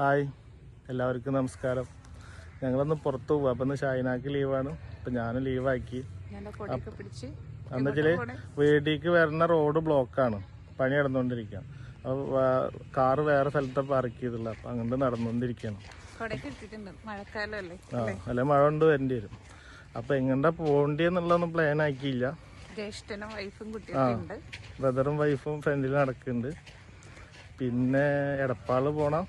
Hi. എല്ലാവർക്കും നമസ്കാരം. ഞങ്ങളൊന്ന് പുറത്തു പോകും അപ്പം ഇന്ന് ഷൈനാക്ക് ലീവാണ്. അപ്പം ഞാനും ലീവാക്കി. എന്നുവെച്ചാൽ വീട്ടിലേക്ക് വരുന്ന റോഡ് ബ്ലോക്കാണ്. പണി നടന്നുകൊണ്ടിരിക്കുകയാണ് അപ്പോൾ കാറ് വേറെ സ്ഥലത്തെ പാർക്ക് ചെയ്തുള്ള. അപ്പം അങ്ങോട്ട് നടന്നുകൊണ്ടിരിക്കുകയാണ് ആ അല്ല മഴ കൊണ്ട് വരേണ്ടി വരും. അപ്പം എങ്ങോട്ടാ പോകേണ്ടി എന്നുള്ളതൊന്നും പ്ലാൻ ആക്കിയില്ല. ആ ബ്രദറും വൈഫും ഫ്രണ്ടിൽ നടക്കുന്നുണ്ട് പിന്നെ എടപ്പാൾ പോണം.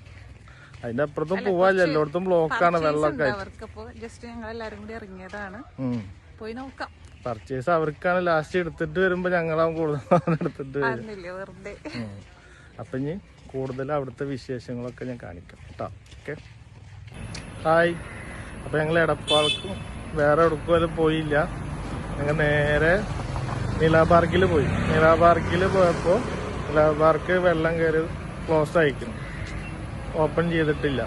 അതിന്റെ അപ്പുറത്തും പോവാല്ല? എല്ലായിടത്തും ബ്ലോക്കാണ് വെള്ളമൊക്കെ അവർക്കപ്പോ. ജസ്റ്റ് ഞങ്ങൾ എല്ലാരും കൂടി ഇറങ്ങിയതാണ്. പോയി നോക്കാം. പർച്ചേസ് അവർക്കാണ് ലാസ്റ്റ് എടുത്തിട്ട് വരുമ്പോ ഞങ്ങളാവും കൂടുതൽ എടുത്തിട്ട് വരും വെറുതെ. അപ്പൊ ഇനി കൂടുതൽ അവിടുത്തെ വിശേഷങ്ങളൊക്കെ ഞാൻ കാണിക്കാം കേട്ടോ. ഓക്കെ ഹായ് അപ്പൊ ഞങ്ങൾ എടപ്പാൾക്കും വേറെ എടുക്കുമല്ലോ പോയില്ല. ഞങ്ങൾ നേരെ നീലാ പാർക്കിൽ പോയി. നീലാ പാർക്കിൽ പോയപ്പോൾ നീലാ പാർക്ക് വെള്ളം കയറി ക്ലോസ് ആയിക്കുന്നു. ഓപ്പൺ ചെയ്തിട്ടില്ല.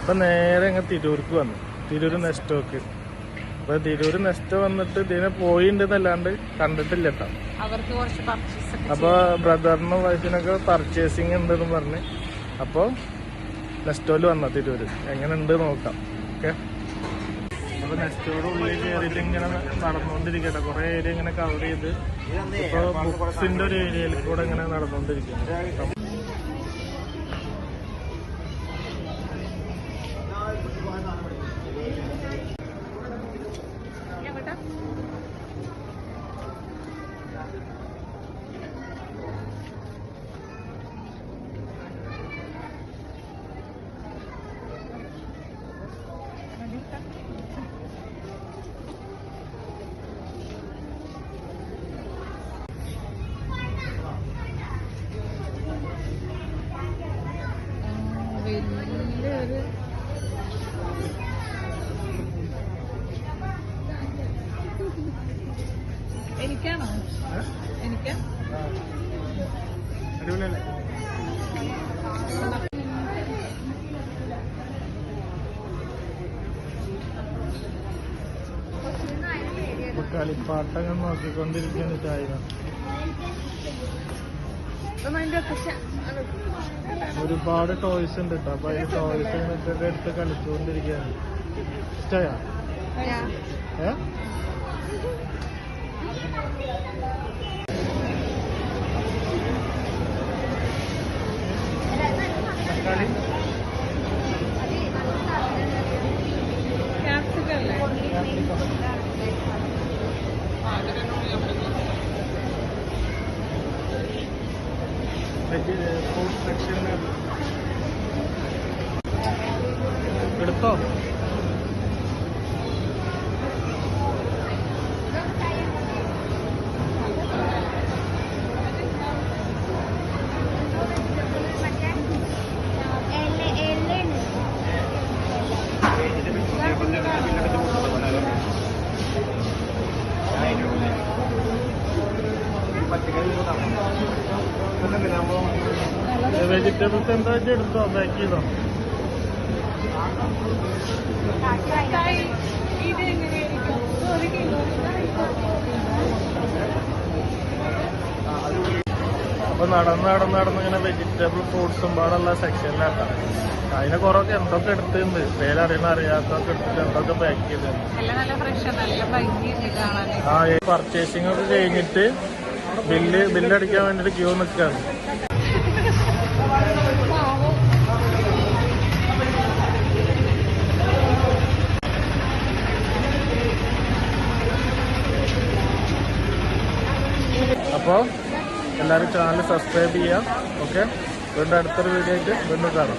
അപ്പം നേരെ അങ്ങ് തിരൂർക്ക് വന്നു. തിരൂർ നെസ്റ്റോക്ക്. അപ്പൊ തിരൂർ നെസ്റ്റ് വന്നിട്ട് ഇതിനെ പോയിണ്ടെന്നല്ലാണ്ട് കണ്ടിട്ടില്ല കേട്ടോ അവർക്ക് കുറച്ച് പർച്ചേസ് ഒക്കെ അപ്പൊ ബ്രദറിനും വൈഫിനൊക്കെ പർച്ചേസിങ് ഉണ്ടെന്ന് പറഞ്ഞ് അപ്പൊ നെസ്റ്റോൽ വന്ന തിരൂര്. എങ്ങനെ ഉണ്ട് നോക്കാം. ഓക്കെ? അപ്പോൾ നെസ്റ്റോട് ഉള്ളിൽ കയറിയിട്ട് ഇങ്ങനെ നടന്നുകൊണ്ടിരിക്കട്ടെ കുറേ ഏരിയ ഇങ്ങനെ കവർ ചെയ്ത് ഇപ്പൊ ബുക്സിന്റെ ഒരു ഏരിയയിൽ കൂടെ ഇങ്ങനെ നടന്നുകൊണ്ടിരിക്കുന്നു എനിക്കാണോ? എനിക്കാ? അടിപൊളിയല്ലേ? കളിപ്പാട്ടങ്ങൾ നോക്കിക്കൊണ്ടിരിക്കുകയാണ് ചായ ഒരുപാട് ടോയ്സ് ഉണ്ട് കേട്ടോ അപ്പൊ ഈ ടോയ്സ് ഇങ്ങനത്തെ എടുത്ത് കളിച്ചുകൊണ്ടിരിക്കുകയാണ്. ഇഷ്ടയാ? ഏ? ഫുഡ് വെജിറ്റബിൾസ് എന്താ വെച്ചാൽ എടുത്തോ പാക്ക് ചെയ്തോ അപ്പൊ നടന്ന് നടന്ന് നടന്ന് ഇങ്ങനെ വെജിറ്റബിൾ ഫ്രൂട്ട്സും പാടുള്ള സെക്ഷനിലാട്ടാ അതിനെ കുറവൊക്കെ എന്തൊക്കെ എടുത്തിട്ടുണ്ട്? പേരറിയണ അറിയാത്തൊക്കെ എടുത്തിട്ട് എന്തൊക്കെ പാക്ക് ചെയ്തിട്ടുണ്ട് ആ പർച്ചേസിംഗ് ഒക്കെ കഴിഞ്ഞിട്ട് ബില്ല് ബില്ലടിക്കാൻ വേണ്ടിട്ട് ക്യൂ നിൽക്കാണ്. അപ്പോൾ എല്ലാവരും ചാനൽ സബ്സ്ക്രൈബ് ചെയ്യാം. ഓക്കെ വീണ്ടും അടുത്തൊരു വീഡിയോ ആയിട്ട് വീണ്ടും കാണാം.